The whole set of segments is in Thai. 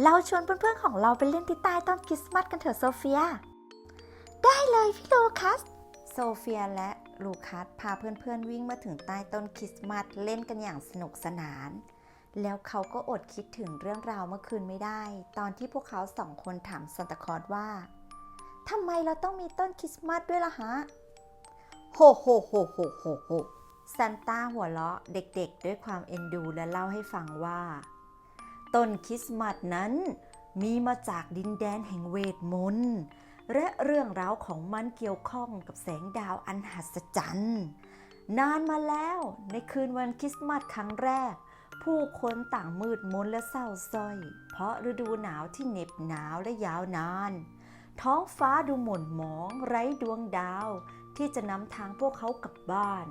เราชวนเพื่อนๆของเราไปเล่นที่ใต้ต้นคริสต์มาสกันเถอะโซเฟีย ได้เลยพี่ลูคัส โซเฟียและลูคัสพาเพื่อนๆวิ่งมาถึงใต้ต้นคริสต์มาสเล่นกันอย่างสนุกสนาน แล้วเขาก็อดคิดถึงเรื่องราวเมื่อคืนไม่ได้ ตอนที่พวกเขาสองคนถามซันตาคลอสว่าทำไมเราต้องมีต้นคริสต์มาสด้วยล่ะฮะ โฮโฮโฮโฮโฮโฮซันต้าหัวเราะเด็กๆ ด้วยความเอ็นดูและเล่าให้ฟังว่า ต้นคริสต์มาสนั้น มีมาจากดินแดนแห่งเวทมนต์และเรื่องราวของมันเกี่ยวข้องกับแสงดาวอันหัศจรรย์ นานมาแล้วในคืนวันคริสต์มาสครั้งแรก ผู้คนต่างมืดมนและเศร้าส้อย เพราะฤดูหนาวที่เหน็บหนาวและยาวนาน ท้องฟ้าดูหม่นหมองไร้ดวงดาวที่จะนำทางพวกเขากลับบ้าน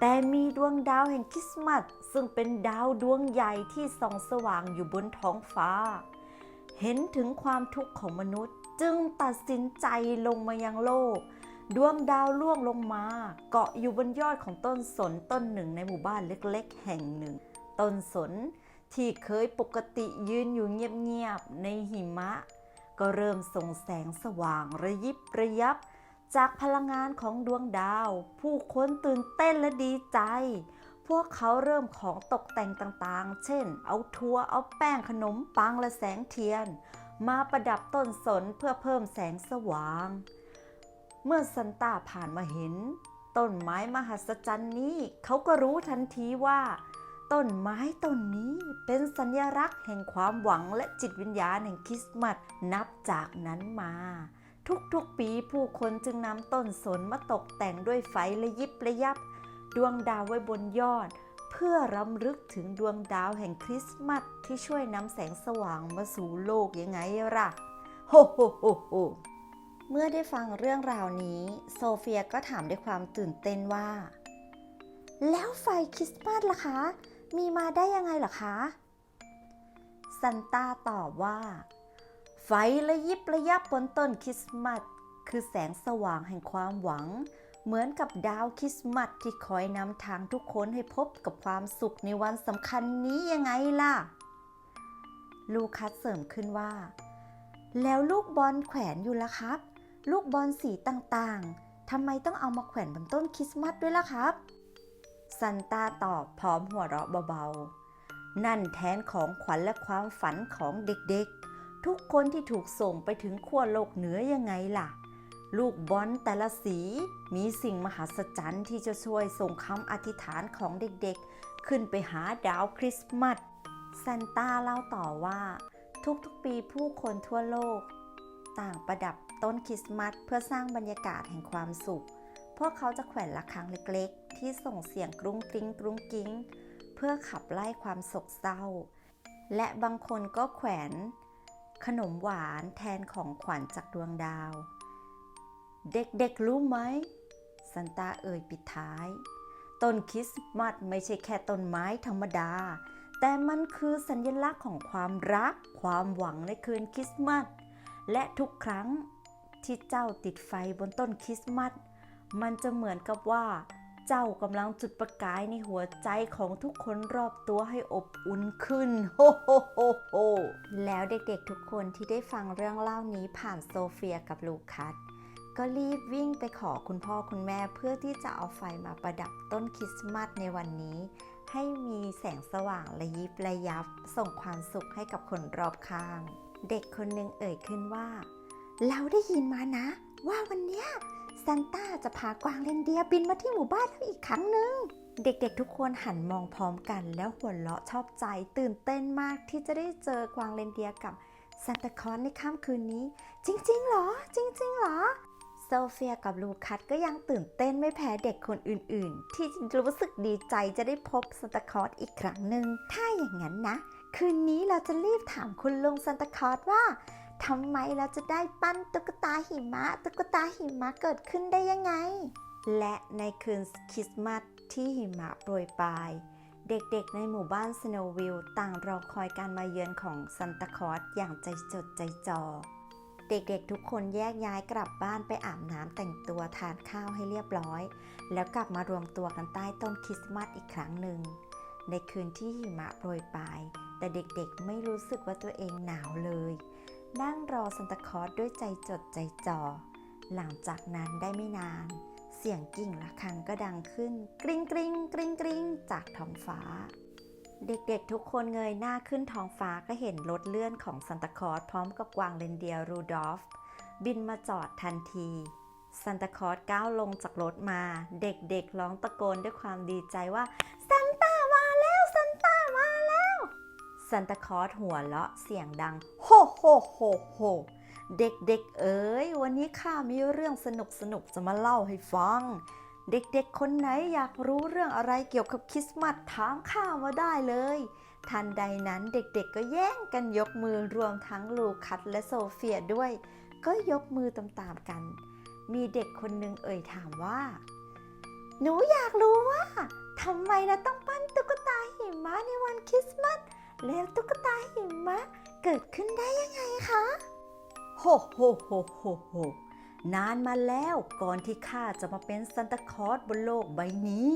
แต่มีดวงดาวแห่งคริสต์มาสซึ่งเป็นดาวดวงใหญ่ที่ส่องสว่างอยู่บนท้องฟ้า เห็นถึงความทุกข์ของมนุษย์จึงตัดสินใจลงมายังโลก ดวงดาวล่วงลงมา เกาะอยู่บนยอดของต้นสนต้นหนึ่งในหมู่บ้านเล็กๆ แห่งหนึ่ง ต้นสนที่เคยปกติยืนอยู่เงียบๆในหิมะ ก็เริ่มส่งแสงสว่างระยิบระยับ จากพลังงานของดวงดาว ผู้คนตื่นเต้นและดีใจ พวกเขาเริ่มของตกแต่งต่างๆ เช่น เอาทัวเอาแป้งขนมปังและแสงเทียน มาประดับต้นสนเพื่อเพิ่มแสงสว่าง เมื่อซันต้าผ่านมาเห็น ต้นไม้มหัศจรรย์นี้ เขาก็รู้ทันทีว่า ต้นไม้ต้นนี้เป็นสัญลักษณ์แห่งความหวังและจิตวิญญาณแห่งคริสต์มาสนับจากนั้นมา ทุกๆ ปีผู้คนจึงนำต้นสนมาตกแต่งด้วยไฟระยิบระยับ ดวงดาวไว้บนยอด เพื่อรำลึกถึงดวงดาวแห่งคริสต์มาสที่ช่วยนำแสงสว่างมาสู่โลกยังไงล่ะโฮโฮโฮโฮเมื่อได้ฟังเรื่องราวนี้ โซเฟียก็ถามด้วยความตื่นเต้นว่า แล้วไฟคริสต์มาสล่ะคะ มีมาได้ยังไงล่ะคะซันต้าตอบว่า ไฟระยิบระยับบนต้นคริสต์มาสคือแสงสว่างแห่งความหวัง เหมือนกับดาวคริสต์มาสที่คอยนำทางทุกคนให้พบกับความสุขในวันสำคัญนี้ยังไงล่ะ ลูคัสเสริมขึ้นว่า แล้วลูกบอลแขวนอยู่ละครับ ลูกบอลสีต่างๆทำไมต้องเอามาแขวนบนต้นคริสต์มาสด้วยล่ะครับซันต้าตอบพร้อมหัวเราะเบาๆ นั่นแทนของขวัญและความฝันของเด็กๆ ทุกคนที่ถูกส่งไปถึงขั้วโลกเหนือยังไงล่ะ ลูกบอลแต่ละสีมีสิ่งมหัศจรรย์ที่จะช่วยส่งคำอธิษฐานของเด็กๆ ขึ้นไปหาดาวคริสต์มาสซันต้าเล่าต่อว่า ทุกๆปีผู้คนทั่วโลก ต่างประดับต้นคริสต์มาสเพื่อสร้างบรรยากาศแห่งความสุข พวกเขาจะแขวนระฆังเล็กๆ ที่ส่งเสียงกรุ้งกริ้งกรุ้งกริ้ง เพื่อขับไล่ความโศกเศร้า และบางคนก็แขวน ขนมหวานแทนของขวัญจากดวงดาว เด็กๆรู้ไหมซันตาเอ่ยปิดท้าย ต้นคริสต์มาสไม่ใช่แค่ต้นไม้ธรรมดา แต่มันคือสัญลักษณ์ของความรัก ความหวังในคืนคริสต์มาสและทุกครั้งที่เจ้าติดไฟบนต้นคริสต์มาสมันจะเหมือนกับว่า เจ้ากำลังจุดประกายในหัวใจของทุกคนรอบตัวให้อบอุ่นขึ้นโฮโฮโฮโฮแล้วเด็กๆทุกคนที่ได้ฟังเรื่องเล่านี้ผ่านโซเฟียกับลูคัสก็รีบวิ่งไปขอคุณพ่อคุณแม่เพื่อที่จะเอาไฟมาประดับต้นคริสต์มาสในวันนี้ ให้มีแสงสว่างระยิบระยับ ส่งความสุขให้กับคนรอบข้าง เด็กคนหนึ่งเอ่ยขึ้นว่า เราได้ยินมานะ ว่าวันเนี้ย ซันต้าจะพากวางเรนเดียบินมาที่หมู่บ้านเราอีกครั้งหนึ่งเด็กๆ ทุกคนหันมองพร้อมกันแล้วหัวเราะชอบใจ ตื่นเต้นมากที่จะได้เจอกวางเรนเดียกับซานตาคอสในค่ำคืนนี้ จริงๆเหรอ จริงๆเหรอโซเฟียกับลูคัสก็ยังตื่นเต้นไม่แพ้เด็กคนอื่นๆ ที่รู้สึกดีใจจะได้พบซานตาคอสอีกครั้งหนึ่งถ้าอย่างนั้นนะ คืนนี้เราจะรีบถามคุณลุงซานตาคอสว่า ทำไมเราจะได้ปั้นตุ๊กตาหิมะ ตุ๊กตาหิมะเกิดขึ้นได้ยังไง และในคืนคริสต์มาสที่หิมะโปรยปลาย เด็กๆในหมู่บ้านสโนวิลต่างรอคอยการมาเยือนของซันตาคลอสอย่างใจจดใจจ่อเด็กๆทุกคนแยกย้ายกลับบ้านไปอาบน้ำแต่งตัวทานข้าวให้เรียบร้อย แล้วกลับมารวมตัวกันใต้ต้นคริสต์มาสอีกครั้งหนึ่ง ในคืนที่หิมะโปรยปลาย แต่เด็กๆไม่รู้สึกว่าตัวเองหนาวเลย นั่งรอซันตาคอสด้วยใจจดใจจ่อ หลังจากนั้นได้ไม่นาน เสียงกิ่งระฆังก็ดังขึ้น กริ๊งกริ๊งกริ๊งกริ๊งจากท้องฟ้า เด็กๆทุกคนเงยหน้าขึ้นท้องฟ้าก็เห็นรถเลื่อนของซันตาคอสพร้อมกับกวางเรนเดียร์รูดอฟ บินมาจอดทันทีซันตาคอสก้าวลงจากรถมา เด็กๆร้องตะโกนด้วยความดีใจว่า ซันตาคอสหัวเราะเสียงดัง โฮโฮโฮโฮเด็กๆ เอ๋ย วันนี้ข้ามีเรื่องสนุกสนุกจะมาเล่าให้ฟัง เด็กๆ คนไหนอยากรู้เรื่องอะไรเกี่ยวกับคริสต์มาสถามข้ามาได้เลย ทันใดนั้นเด็กๆ ก็แย่งกันยกมือรวมทั้งลูคัสและโซเฟียด้วย ก็ยกมือตามๆกัน มีเด็กคนหนึ่งเอ่ยถามว่า หนูอยากรู้ว่าทำไมเราต้องปั้นตุ๊กตาหิมะในวันคริสต์มาส แล้วตุ๊กตาหิมะเกิดขึ้นได้ยังไงคะโฮโฮโฮโฮโฮนานมาแล้วก่อนที่ข้าจะมาเป็นซันตาคลอสบนโลกใบนี้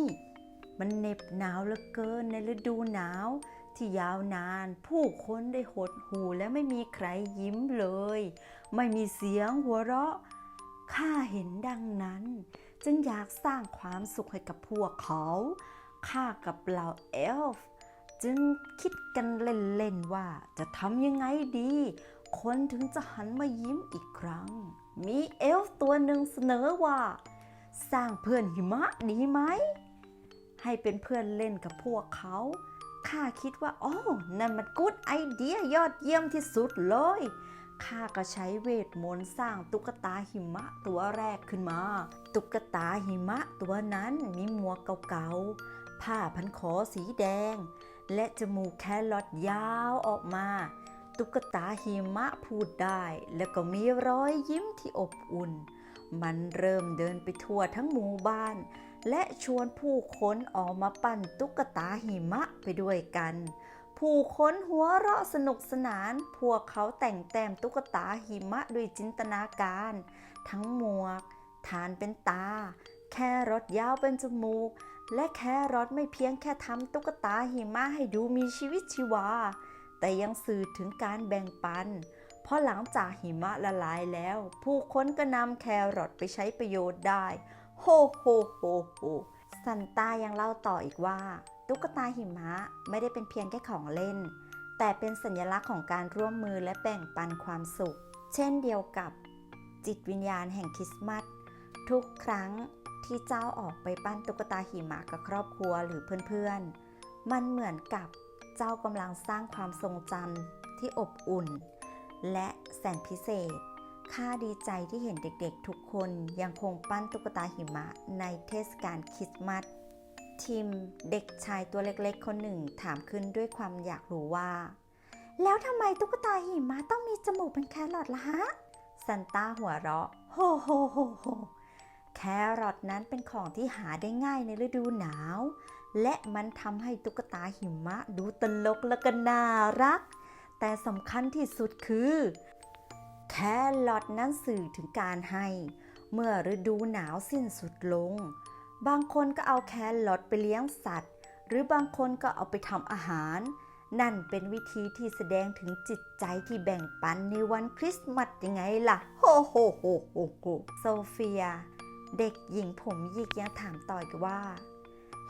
มันเหน็บหนาวเหลือเกินในฤดูหนาว ที่ยาวนานผู้คนได้หดหูและไม่มีใครยิ้มเลย ไม่มีเสียงหัวเราะข้าเห็นดังนั้น จึงอยากสร้างความสุขให้กับพวกเขาข้ากับเหล่าเอลฟ์ จึงคิดกันเล่นๆว่าจะทำยังไงดี คนถึงจะหันมายิ้มอีกครั้ง มีเอลฟ์ตัวหนึ่งเสนอว่า สร้างเพื่อนหิมะดีไหม ให้เป็นเพื่อนเล่นกับพวกเขาข้าคิดว่าโอ้นั่นมันกูดไอเดียยอดเยี่ยมที่สุดเลยข้าก็ใช้เวทมนต์สร้างตุ๊กตาหิมะตัวแรกขึ้นมา ตุ๊กตาหิมะตัวนั้นมีหมวกเก่าๆผ้าพันคอสีแดง และจมูกแครอทยาวออกมา ตุ๊กตาหิมะพูดได้ แล้วก็มีรอยยิ้มที่อบอุ่น มันเริ่มเดินไปทั่วทั้งหมู่บ้าน และชวนผู้คนออกมาปั่นตุ๊กตาหิมะไปด้วยกัน ผู้คนหัวเราะสนุกสนาน พวกเขาแต่งแต้มตุ๊กตาหิมะด้วยจินตนาการ ทั้งหมวก ฐานเป็นตา แครอทยาวเป็นจมูก และแครอทไม่เพียงแค่ทำตุ๊กตาหิมะให้ดูมีชีวิตชีวา แต่ยังสื่อถึงการแบ่งปัน เพราะหลังจากหิมะละลายแล้ว ผู้คนก็นำแครอทไปใช้ประโยชน์ได้ โฮโฮโฮโฮซันตายังเล่าต่ออีกว่า ตุ๊กตาหิมะไม่ได้เป็นเพียงแค่ของเล่น แต่เป็นสัญลักษณ์ของการร่วมมือและแบ่งปันความสุข เช่นเดียวกับจิตวิญญาณแห่งคริสต์มาสทุกครั้ง ที่เจ้าออกไปปั้นตุ๊กตาหิมะกับครอบครัวหรือเพื่อนๆ มันเหมือนกับเจ้ากำลังสร้างความทรงจำที่อบอุ่น และแสนพิเศษ ข้าดีใจที่เห็นเด็กๆ ทุกคนยังคงปั้นตุ๊กตาหิมะในเทศกาลคริสต์มาสทิมเด็กชายตัวเล็กๆ คนหนึ่งถามขึ้นด้วยความอยากรู้ว่า แล้วทำไมตุ๊กตาหิมะต้องมีจมูกเป็นแครอทล่ะฮะซันต้าหัวเราะ โฮโฮโฮโฮ รอทนั้นเป็นของที่หาได้ง่ายในฤดูหนาว และมันทำให้ตุ๊กตาหิมะดูตลกและก็น่ารัก แต่สำคัญที่สุดคือ แครอทนั้นสื่อถึงการให้ เมื่อฤดูหนาวสิ้นสุดลง บางคนก็เอาแครอทไปเลี้ยงสัตว์ หรือบางคนก็เอาไปทำอาหาร นั่นเป็นวิธีที่แสดงถึงจิตใจที่แบ่งปันในวันคริสต์มาสยังไงล่ะ โฮโฮโฮโฮโฮโซเฟีย เด็กหญิงผมหยิกยังถามต่ออีกว่า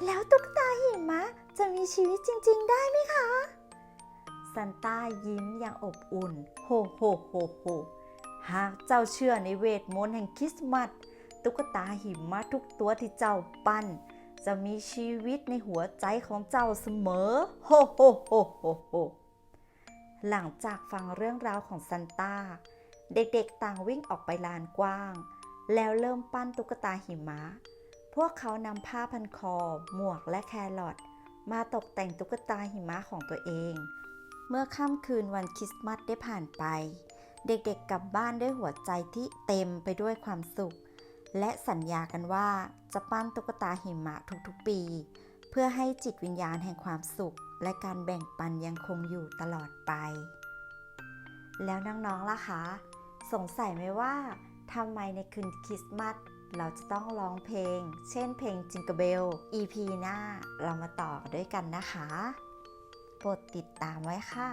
แล้วตุ๊กตาหิมะจะมีชีวิตจริง ๆ ได้ไหมคะซันต้ายิ้มอย่างอบอุ่น โฮโฮโฮโฮหากเจ้าเชื่อในเวทมนต์แห่งคริสต์มาสตุ๊กตาหิมะทุกตัวที่เจ้าปั้น จะมีชีวิตในหัวใจของเจ้าเสมอ โฮโฮโฮโฮโฮหลังจากฟังเรื่องราวของซันต้า เด็กๆต่างวิ่งออกไปลานกว้าง แล้วเริ่มปั้นตุ๊กตาหิมะ พวกเขานำผ้าพันคอ หมวกและแครอทมาตกแต่งตุ๊กตาหิมะของตัวเอง เมื่อค่ำคืนวันคริสต์มาสได้ผ่านไป เด็กๆกลับบ้านด้วยหัวใจที่เต็มไปด้วยความสุข และสัญญากันว่าจะปั้นตุ๊กตาหิมะทุกๆปี เพื่อให้จิตวิญญาณแห่งความสุข และการแบ่งปันยังคงอยู่ตลอดไป แล้วน้องๆล่ะคะ สงสัยไหมว่า ทำไมในคืนคริสต์มาสเราจะต้องร้องเพลง เช่นเพลงจิงเก e เบล EP หน้าเรามาต่อด้วยกันนะคะ โปรดติดตามไว้ค่ะ